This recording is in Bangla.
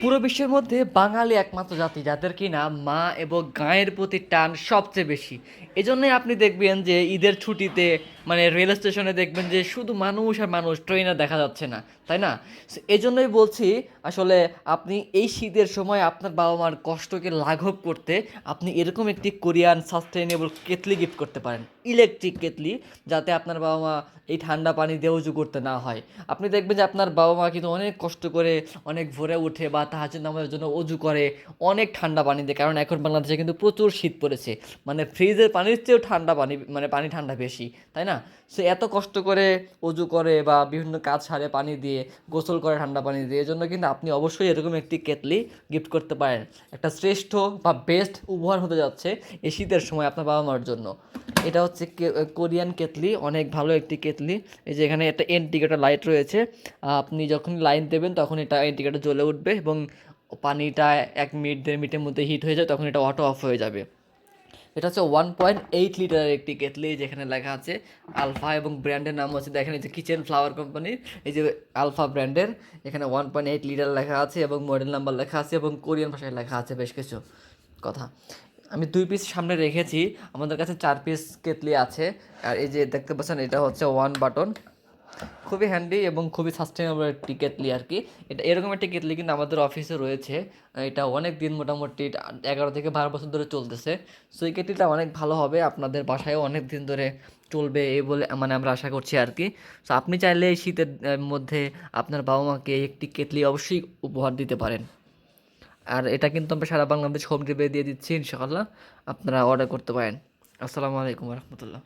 পুরো বিশ্বের মধ্যে বাঙালি একমাত্র জাতি, যাদের কিনা মা এবং গায়ের প্রতি টান সবচেয়ে বেশি। এজন্যই আপনি দেখবেন যে ঈদের ছুটিতে মানে রেল স্টেশনে দেখবেন যে শুধু মানুষ আর মানুষ ট্রেনে দেখা যাচ্ছে না তাই না? So, এজন্যই বলছি আসলে আপনি এই শীতের সময় আপনার বাবা মার কষ্টকে লাঘব করতে আপনি এরকম একটি কোরিয়ান সাস্টেনেবল কেতলি গিফট করতে পারেন ইলেকট্রিক কেতলি যাতে আপনার বাবা মা এই ঠান্ডা পানি দিয়ে করতে না হয়। আপনি দেখবেন যে আপনার বাবা মা কিন্তু অনেক কষ্ট করে অনেক ভোরে উঠে বা তাহাজুদ নামাজের জন্য অজু করে অনেক ঠান্ডা পানি দিয়ে কারণ এখন বাংলাদেশে কিন্তু প্রচুর শীত পড়েছে। মানে ফ্রিজের পানির চেয়েও ঠান্ডা পানি মানে পানি ঠান্ডা বেশি তাই না? সে এত কষ্ট করে অজু করে বা বিভিন্ন কাজ সারে পানি দিয়ে, গোসল করে ঠান্ডা পানি দিয়ে, এজন্য কিন্তু আপনি অবশ্যই এরকম একটি কেতলি গিফট করতে পারেন। একটা শ্রেষ্ঠ বা বেস্ট উপহার হতে যাচ্ছে এই শীতের সময় আপনার বাবা মার জন্য। এটা হচ্ছে কোরিয়ান কেতলি অনেক ভালো একটি কেতলি এই যে এখানে একটা ইন্ডিকেটর লাইট রয়েছে। আপনি যখন লাইন দেবেন তখন এটা ইন্ডিকেটর জ্বলে উঠবে এবং পানিটা এক মিনিট, দেড় মিনিটের মধ্যে হিট হয়ে যায়, তখন এটা অটো অফ হয়ে যাবে। এটা হচ্ছে ওয়ান পয়েন্ট এইট লিটারের একটি কেতলি যেখানে লেখা আছে আলফা এবং ব্র্যান্ডের নাম হচ্ছে, দেখেন এই যে কিচেন ফ্লাওয়ার কোম্পানির, এই যে আলফা ব্র্যান্ডের, এখানে ওয়ান পয়েন্ট এইট লিটার লেখা আছে এবং মডেল নাম্বার লেখা আছে এবং কোরিয়ান ভাষায় লেখা আছে বেশ কিছু কথা। আমি দুই পিস সামনে রেখেছি, আমাদের কাছে চার পিস কেতলি আছে, আর এই যে দেখতে পাচ্ছেন, এটা হচ্ছে ওয়ান বাটন খুবই হ্যান্ডি এবং খুবই সাস্টেনেবল একটি কেতলি আর কি। এটা এরকম একটি কেতলি কিন্তু আমাদের অফিসে রয়েছে। এটা অনেক দিন মোটামুটি এগারো থেকে বারো বছর ধরে চলতেছে। সো এই কেটলিটা অনেক ভালো হবে। আপনাদের বাসায়ও অনেক দিন ধরে চলবে এই বলে মানে আমরা আশা করছি আর কি। সো আপনি চাইলে এই শীতের মধ্যে আপনার বাবা মাকে একটি কেটলি অবশ্যই উপহার দিতে পারেন। আর এটা কিন্তু আমরা সারা বাংলাদেশ হোম ডেলিভারি দিয়ে দিচ্ছি ইনশাআল্লাহ। আপনারা অর্ডার করতে পারেন। আসসালামু আলাইকুম রহমতুল্লাহ।